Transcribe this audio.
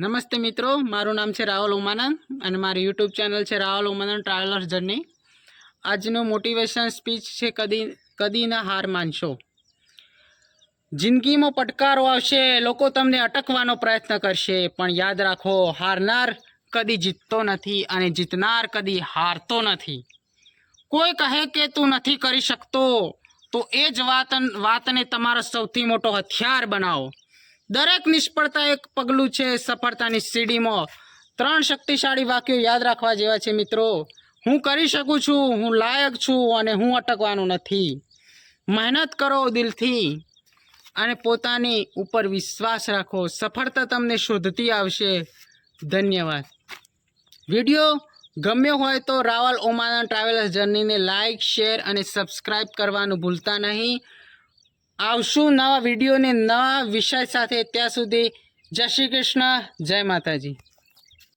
નમસ્તે મિત્રો, મારું નામ છે રાહુલ ઉમાનંદ અને મારી યુટ્યુબ ચેનલ છે રાહુલ ઉમાનંદ ટ્રાવેલર્સ જર્ની આજનું મોટિવેશન સ્પીચ છે કદી કદી ના હાર માનશો. જિંદગીમાં પડકારો આવશે, લોકો તમને અટકવાનો પ્રયત્ન કરશે, પણ યાદ રાખો, હારનાર કદી જીતતો નથી અને જીતનાર કદી હારતો નથી. કોઈ કહે કે તું નથી કરી શકતો, તો એ જ વાત વાતને તમારો સૌથી મોટો હથિયાર બનાવો. દરેક નિષ્ફળતા એક પગલું છે સફળતાની સીડીમાં. ત્રણ શક્તિશાળી વાક્યો યાદ રાખવા જેવા છે મિત્રો. હું કરી શકું છું, હું લાયક છું અને હું અટકવાનું નથી. મહેનત કરો દિલથી અને પોતાની ઉપર વિશ્વાસ રાખો. સફળતા તમને શોધતી આવશે. ધન્યવાદ. વીડિયો ગમ્યો હોય તો રાવલ ઓમાના ટ્રાવેલર્સ જર્નીને લાઇક શેર અને સબસ્ક્રાઇબ કરવાનું ભૂલતા નહીં. આવશું નવા વિડીયોને નવા વિષય સાથે. ત્યાં સુધી જય શ્રી કૃષ્ણ જય માતાજી.